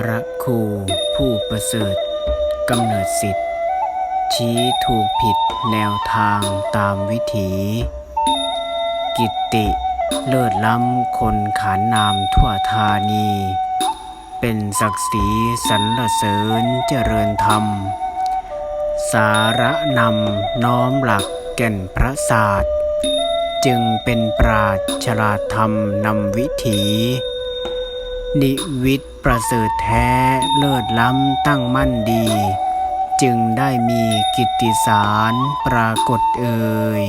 พระครูผู้ประเสริฐกำเนิดสิทธิ์ชี้ถูกผิดแนวทางตามวิถี กิตติเลิศล้ำคนขานนามทั่วธานี เป็นศักดิ์ศรีสรรเสริญเจริญธรรม สาระนำน้อมหลักแก่นพระศาสตร์ จึงเป็นปราชญ์ฉลาดธรรมนำวิถี นิวิต ประเสริฐแท้เลิศล้ำตั้งมั่นดี จึงได้มีกิตติสารปรากฏเอ่ย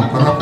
Vamos, corramos.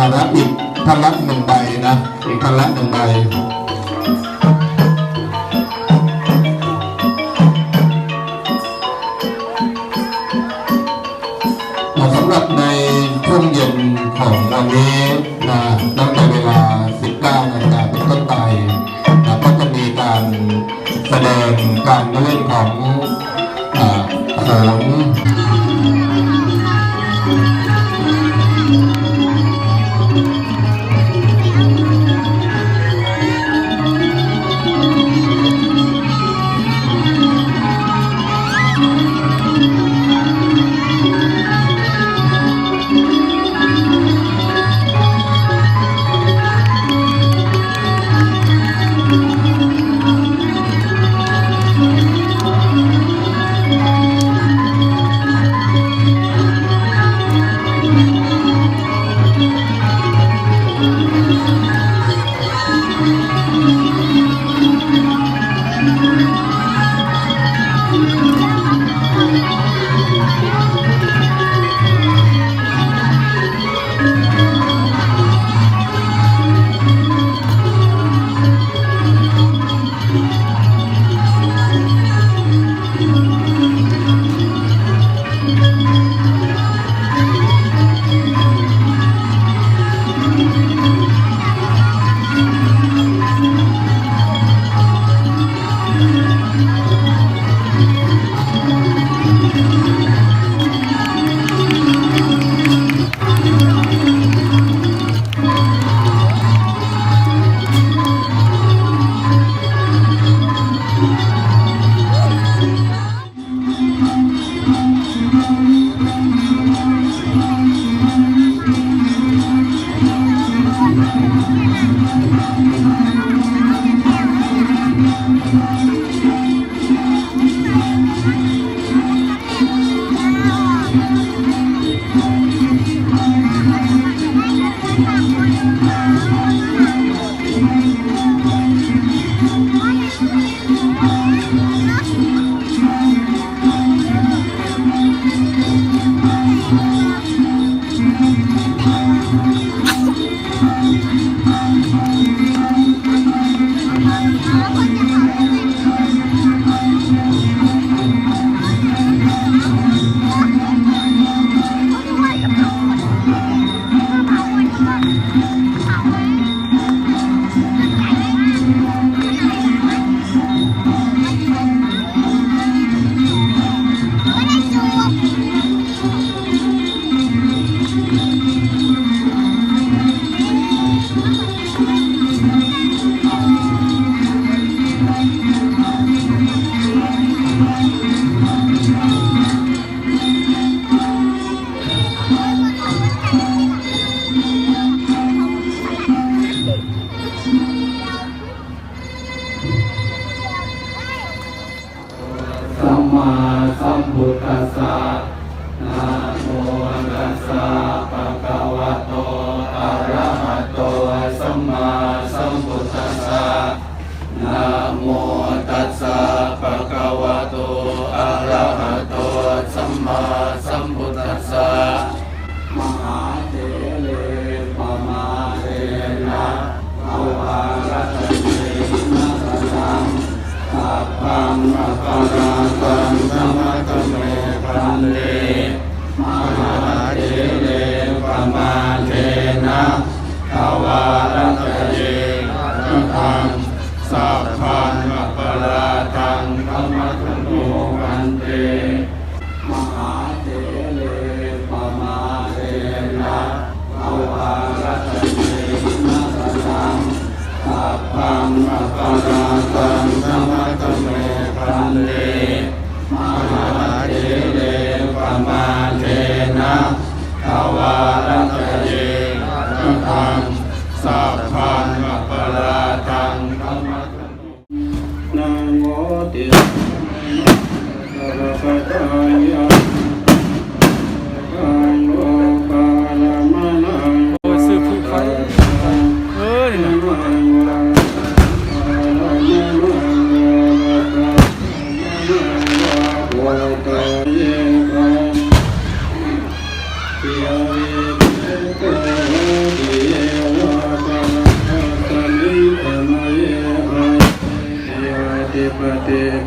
มาละอีกท่านละหนึ่งใบนะท่านละหนึ่งใบสำหรับในช่วงเย็นของวันนี้นะตั้งแต่เวลา 19นาฬิกาเป็นต้นไปนะก็จะมีการแสดงการเล่นของของ มาสัมพุทธัสสะ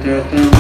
ฏิก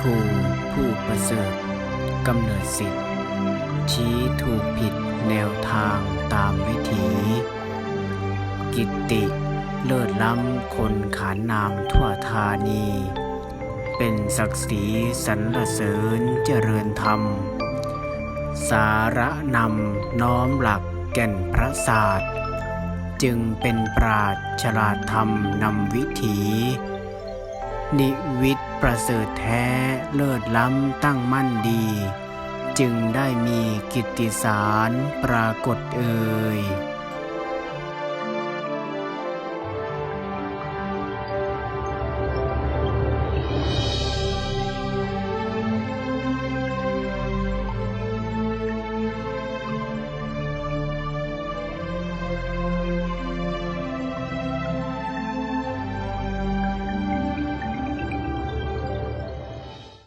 ครูผู้ประเสริฐกำเนิดสิทธิ์ชี้ถูกผิดแนวทางตามวิถี กิตติเลิศล้ำคนขานนามทั่วธานี เป็นศักดิ์ศรีสรรเสริญเจริญธรรม สาระนำน้อมหลักแก่นพระศาสตร์ จึงเป็นปราดฉลาดธรรมนำวิถี นิวิตประเสริฐแท้เลิศล้ำตั้งมั่นดี จึงได้มีกิตติสารปรากฏเอ่ย